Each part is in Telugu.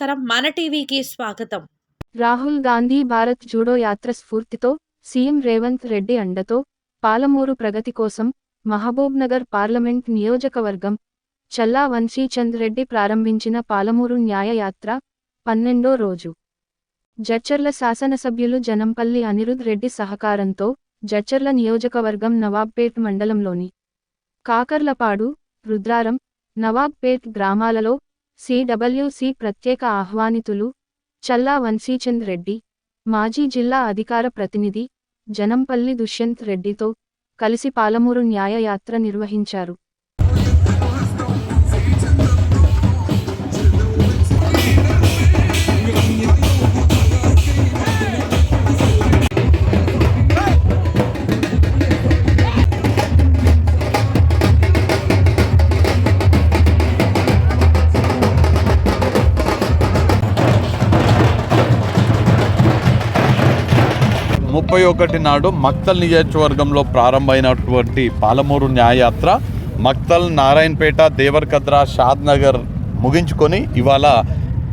నమస్కారం. మన టీవీకి స్వాగతం. రాహుల్ గాంధీ భారత్ జూడో యాత్ర స్ఫూర్తితో సీఎం రేవంత్ రెడ్డి అండతో పాలమూరు ప్రగతి కోసం మహబూబ్నగర్ పార్లమెంట్ నియోజకవర్గం చల్లా వంశీచంద్ రెడ్డి ప్రారంభించిన పాలమూరు న్యాయయాత్ర పన్నెండో రోజు. జడ్చర్ల శాసనసభ్యులు జనంపల్లి అనిరుద్ రెడ్డి సహకారంతో జడ్చర్ల నియోజకవర్గం నవాబ్పేట్ మండలంలోని కాకర్లపాడు రుద్రారం నవాబ్పేట్ గ్రామాలలో సిడబ్ల్యూసి ప్రత్యేక ఆహ్వానితులు చల్లా వంశీచంద్ రెడ్డి మాజీ జిల్లా అధికార ప్రతినిధి జనంపల్లి దుష్యంత్ రెడ్డితో కలిసి పాలమూరు న్యాయయాత్ర నిర్వహించారు. ముప్పై ఒకటి నాడు మక్తల్ నియోజకవర్గంలో ప్రారంభమైనటువంటి పాలమూరు న్యాయయాత్ర మక్తల్ నారాయణపేట దేవరకద్ర షాద్ నగర్ ముగించుకొని ఇవాళ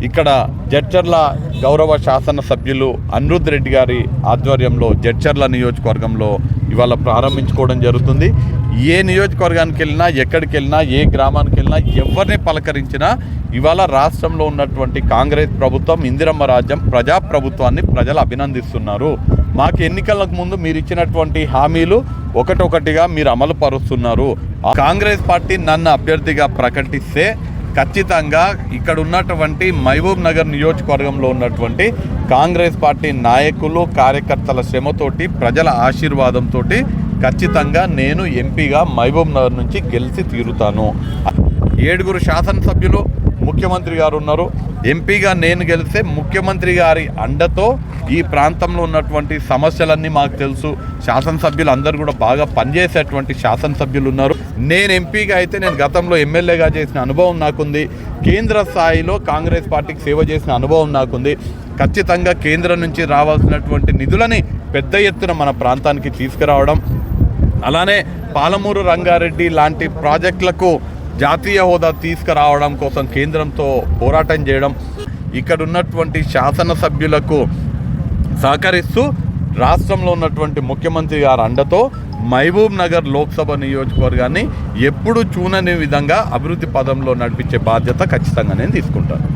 ఇక్కడ జడ్చర్ల గౌరవ శాసన సభ్యులు అనిరుద్ రెడ్డి గారి ఆధ్వర్యంలో జడ్చర్ల నియోజకవర్గంలో ఇవాళ ప్రారంభించుకోవడం జరుగుతుంది. ఏ నియోజకవర్గానికి వెళ్ళినా ఎక్కడికి వెళ్ళినా ఏ గ్రామానికి వెళ్ళినా ఎవరిని పలకరించినా ఇవాళ రాష్ట్రంలో ఉన్నటువంటి కాంగ్రెస్ ప్రభుత్వం ఇందిరమ్మ రాజ్యం ప్రజా ప్రభుత్వాన్ని ప్రజలు అభినందిస్తున్నారు. మాకు ఎన్నికలకు ముందు మీరు ఇచ్చినటువంటి హామీలు ఒకటొకటిగా మీరు అమలు పరుస్తున్నారు. ఆ కాంగ్రెస్ పార్టీ నన్ను అభ్యర్థిగా ప్రకటిస్తే ఖచ్చితంగా ఇక్కడ ఉన్నటువంటి మహబూబ్ నగర్ నియోజకవర్గంలో ఉన్నటువంటి కాంగ్రెస్ పార్టీ నాయకులు కార్యకర్తల శ్రమతోటి ప్రజల ఆశీర్వాదంతో ఖచ్చితంగా నేను ఎంపీగా మహబూబ్ నగర్ నుంచి గెలిచి తీరుతాను. ఏడుగురు శాసనసభ్యులు ముఖ్యమంత్రి గారు ఉన్నారు. ఎంపీగా నేను గెలిస్తే ముఖ్యమంత్రి గారి అండతో ఈ ప్రాంతంలో ఉన్నటువంటి సమస్యలన్నీ మాకు తెలుసు. శాసనసభ్యులు అందరూ కూడా బాగా పనిచేసేటువంటి శాసనసభ్యులు ఉన్నారు. నేను ఎంపీగా అయితే నేను గతంలో ఎమ్మెల్యేగా చేసిన అనుభవం నాకుంది. కేంద్ర స్థాయిలో కాంగ్రెస్ పార్టీకి సేవ చేసిన అనుభవం నాకుంది. ఖచ్చితంగా కేంద్రం నుంచి రావాల్సినటువంటి నిధులని పెద్ద ఎత్తున మన ప్రాంతానికి తీసుకురావడం. అలానే పాలమూరు రంగారెడ్డి లాంటి ప్రాజెక్టులకు జాతీయ హోదా తీసుకురావడం కోసం కేంద్రంతో పోరాటం చేయడం ఇక్కడ ఉన్నటువంటి శాసనసభ్యులకు సహకరిస్తూ రాష్ట్రంలో ఉన్నటువంటి ముఖ్యమంత్రి గారి అండతో మహబూబ్ నగర్ లోక్సభ నియోజకవర్గాన్ని ఎప్పుడు చూనని విధంగా అభివృద్ధి పదంలో నడిపించే బాధ్యత ఖచ్చితంగా నేను తీసుకుంటాను.